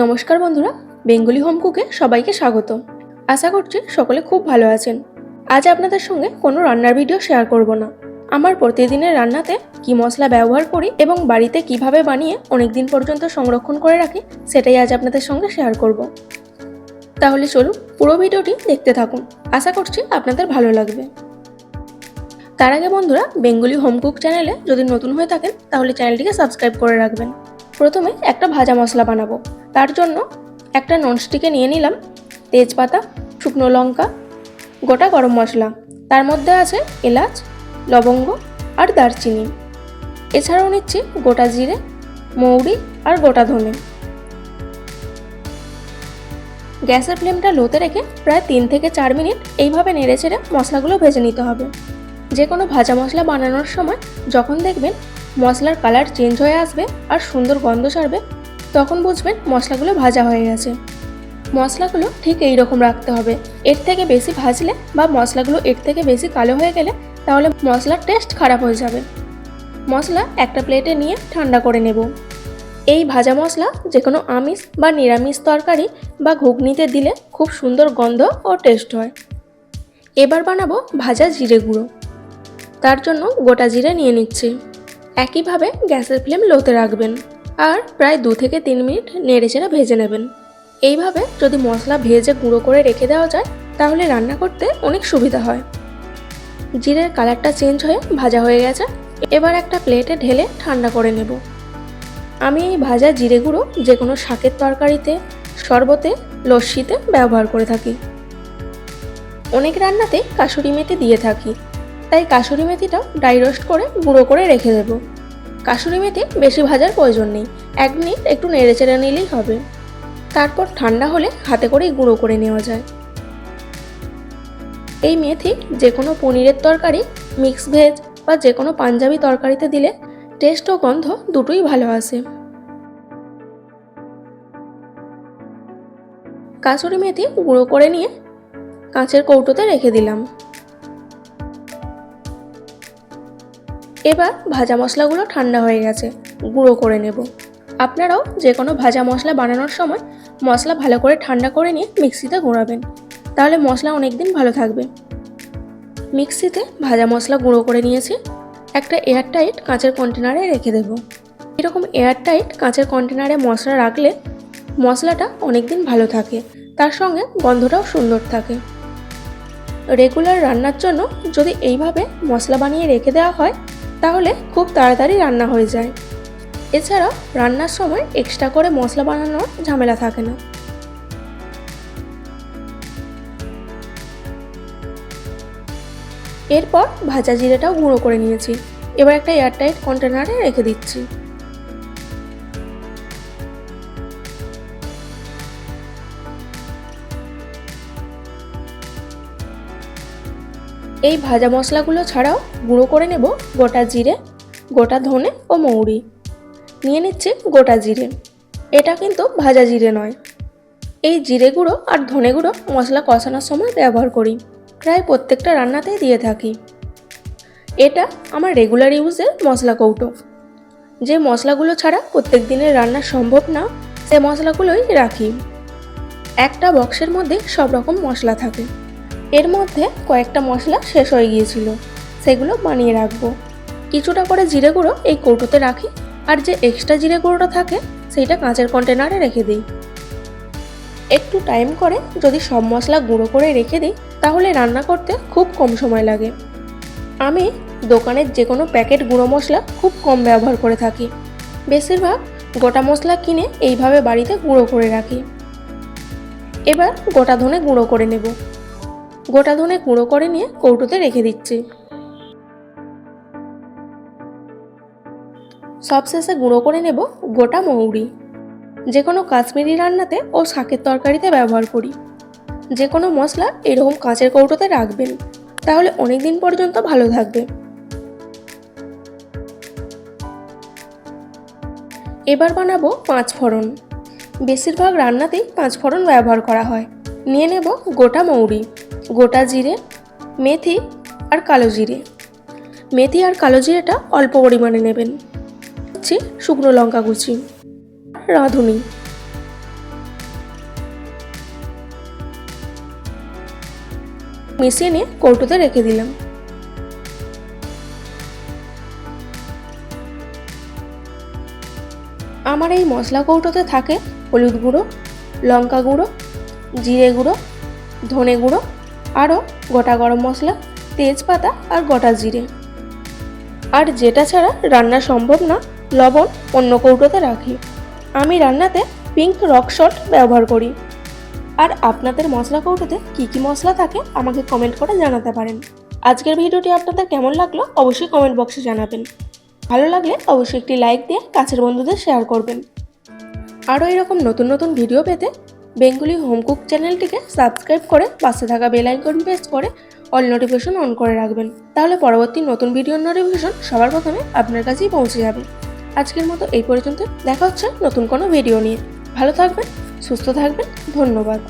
নমস্কার বন্ধুরা, Bengali home কুকে সবাইকে স্বাগত আশা করছি সকলে খুব ভালো আছেন। আজ আপনাদের সঙ্গে কোনো রান্নার ভিডিও শেয়ার করব না। আমার প্রতিদিনের রান্নাতে কি মশলা ব্যবহার করি এবং বাড়িতে কীভাবে বানিয়ে অনেক দিন পর্যন্ত সংরক্ষণ করে রাখি, সেটাই আজ আপনাদের সঙ্গে শেয়ার করব। তাহলে চলুন পুরো ভিডিওটি দেখতে থাকুন। আশা করছি আপনাদের ভালো লাগবে। তার আগে বন্ধুরা, বেঙ্গলি হোম কুক চ্যানেলে যদি নতুন হয়ে থাকেন, তাহলে চ্যানেলটিকে সাবস্ক্রাইব করে রাখবেন। প্রথমে একটা ভাজা মশলা বানাবো। তার জন্য একটা ননস্টিকে নিয়ে নিলাম, তেজপাতা, শুকনো লঙ্কা, গোটা গরম মশলা। তার মধ্যে আছে এলাচ, লবঙ্গ আর দারচিনি। এছাড়াও নিচ্ছি গোটা জিরে, মৌরি আর গোটা ধনে। গ্যাসের ফ্লেমটা লোতে রেখে প্রায় তিন থেকে চার মিনিট এইভাবে নেড়ে ছেড়ে মশলাগুলো ভেজে নিতে হবে। যে কোনো ভাজা মশলা বানানোর সময় যখন দেখবেন মশলার কালার চেঞ্জ হয়ে আসবে আর সুন্দর গন্ধ ছাড়বে তখন বুঝবেন মশলাগুলো ভাজা হয়ে গেছে। মশলাগুলো ঠিক এই রকম রাখতে হবে। এর থেকে বেশি ভাজলে বা মশলাগুলো এর থেকে বেশি কালো হয়ে গেলে তাহলে মশলার টেস্ট খারাপ হয়ে যাবে। মশলা একটা প্লেটে নিয়ে ঠান্ডা করে নেব। এই ভাজা মশলা যে কোনো আমিষ বা নিরামিষ তরকারি বা ঘুগনিতে দিলে খুব সুন্দর গন্ধ ও টেস্ট হয়। এবার বানাবো ভাজা জিরে গুঁড়ো। তার জন্য গোটা জিরে নিয়ে নিচ্ছি। একইভাবে গ্যাসের ফ্লেম লোতে রাখবেন। আর প্রায় দু থেকে তিন মিনিট নেড়েচেড়ে ভেজে নেবেন। এইভাবে যদি মশলা ভেজে গুঁড়ো করে রেখে দেওয়া যায়, তাহলে রান্না করতে অনেক সুবিধা হয়। জিরের কালারটা চেঞ্জ হয়ে ভাজা হয়ে গেছে। এবার একটা প্লেটে ঢেলে ঠান্ডা করে নেব। আমি এই ভাজা জিরে গুঁড়ো যে কোনো শাকের তরকারিতে, শরবতে, লস্যিতে ব্যবহার করে থাকি। অনেক রান্নাতে কাসুরি মেথি দিয়ে থাকি। তাই কাসুরি মেথিটা ড্রাই রোস্ট করে গুঁড়ো করে রেখে দেব। কাসুরি মেথি বেশি ভাজার প্রয়োজন নেই। এক মিনিট একটু নেড়ে চেড়ে নিলেই হবে। তারপর ঠান্ডা হলে হাতে করেই গুঁড়ো করে নেওয়া যায়। এই মেথি যে কোনো পনিরের তরকারি, মিক্স ভেজ বা যে কোনো পাঞ্জাবি তরকারিতে দিলে টেস্ট ও গন্ধ দুটোই ভালো আসে। কাসুরি মেথি গুঁড়ো করে নিয়ে কাঁচের কৌটোতে রেখে দিলাম। এবার ভাজা মশলাগুলো ঠান্ডা হয়ে গেছে, গুঁড়ো করে নেব। আপনারাও যে কোনো ভাজা মশলা বানানোর সময় মশলা ভালো করে ঠান্ডা করে নিয়ে মিক্সিতে গুঁড়াবেন তাহলে মশলা অনেক দিন ভালো থাকবে। মিক্সিতে ভাজা মশলা গুঁড়ো করে নিয়েছি, একটা এয়ারটাইট কাঁচের কন্টেনারে রেখে দেব। এরকম এয়ারটাইট কাঁচের কন্টেনারে মশলা রাখলে মশলাটা অনেক দিন ভালো থাকে, তার সঙ্গে গন্ধটাও সুন্দর থাকে। রেগুলার রান্নার জন্য যদি এইভাবে মশলা বানিয়ে রেখে দেওয়া হয় তাহলে খুব তাড়াতাড়ি রান্না হয়ে যায়। এছাড়া রান্নার সময় এক্সট্রা করে মশলা বানানোর ঝামেলা থাকে না। এরপর ভাজা জিরেটাও গুঁড়ো করে নিয়েছি। এবার একটা এয়ারটাইট কন্টেনারে রেখে দিচ্ছি। এই ভাজা মশলাগুলো ছাড়াও গুঁড়ো করে নেব গোটা জিরে, গোটা ধনে ও মৌরি। নিয়ে নিচ্ছি গোটা জিরে। এটা কিন্তু ভাজা জিরে নয়। এই জিরে গুঁড়ো আর ধনে গুঁড়ো মশলা কষানোর সময় ব্যবহার করি। প্রায় প্রত্যেকটা রান্নাতেই দিয়ে থাকি। এটা আমার রেগুলার ইউজের মশলা কৌটো। যে মশলাগুলো ছাড়া প্রত্যেক দিনের রান্না সম্ভব না, সে মশলাগুলোই রাখি। একটা বক্সের মধ্যে সব রকম মশলা থাকে। এর মধ্যে কয়েকটা মশলা শেষ হয়ে গিয়েছিল। সেগুলো বানিয়ে রাখব। কিছুটা করে জিরে গুঁড়ো এই কৌটোতে রাখি, আর যে এক্সট্রা জিরে গুঁড়োটা থাকে, সেইটা কাঁচের কন্টেনারে রেখে দিই। একটু টাইম করে যদি সব মশলা গুঁড়ো করে রেখে দিই, তাহলে রান্না করতে খুব কম সময় লাগে। আমি দোকানের যে কোনো প্যাকেট গুঁড়ো মশলা খুব কম ব্যবহার করে থাকি। বেশিরভাগ গোটা মশলা কিনে এইভাবে বাড়িতে গুঁড়ো করে রাখি। এবার গোটা ধনে গুঁড়ো করে নেব। গোটা ধনে গুঁড়ো করে নিয়ে কৌটোতে রেখে দিচ্ছি। সবশেষে গুঁড়ো করে নেব গোটা মৌরি। যে কোনো কাশ্মীরি রান্নাতে ও শাকের তরকারিতে ব্যবহার করি। যে কোনো মশলা এরকম কাঁচের কৌটোতে রাখবেন, তাহলে অনেক দিন পর্যন্ত ভালো থাকবে। এবার বানাবো পাঁচ ফোড়ন। বেশিরভাগ রান্নাতেই পাঁচ ফোড়ন ব্যবহার করা হয়। নিয়ে নেব গোটা মৌরি। গোটা জিরে, মেথি আর কালো জিরে। মেথি আর কালো জিরেটা অল্প পরিমাণে নেবেন। হচ্ছে শুকনো লঙ্কা কুচি। রাঁধুনি। মিশিয়ে নিয়ে কৌটোতে রেখে দিলাম। আমার এই মশলা কৌটোতে থাকে হলুদ গুঁড়ো, লঙ্কা গুঁড়ো, জিরে গুঁড়ো, ধনে গুঁড়ো আরও গোটা গরম মশলা, তেজপাতা আর গোটা জিরে। আর যেটা ছাড়া রান্না সম্ভব না, লবণ অন্য কৌটোতে রাখি। আমি রান্নাতে পিঙ্ক রক সল্ট ব্যবহার করি। আর আপনাদের মশলা কৌটোতে কী কী মশলা থাকে আমাকে কমেন্ট করে জানাতে পারেন। আজকের ভিডিওটি আপনাদের কেমন লাগল অবশ্যই কমেন্ট বক্সে জানাবেন। ভালো লাগলে অবশ্যই একটি লাইক দিয়ে কাছের বন্ধুদের শেয়ার করবেন। আরও এরকম নতুন নতুন ভিডিও পেতে বেঙ্গলি হোমকুক চ্যানেলটিকে সাবস্ক্রাইব করে পাশে থাকা বেল আইকন প্রেস করে অল নোটিফিকেশন অন করে রাখবেন। তাহলে পরবর্তী নতুন ভিডিও নোটিফিকেশন সবার প্রথমে আপনার কাছেই পৌঁছে যাবে। আজকের মতো এই পর্যন্ত। দেখা হচ্ছে নতুন কোনো ভিডিও নিয়ে। ভালো থাকবেন, সুস্থ থাকবেন। ধন্যবাদ।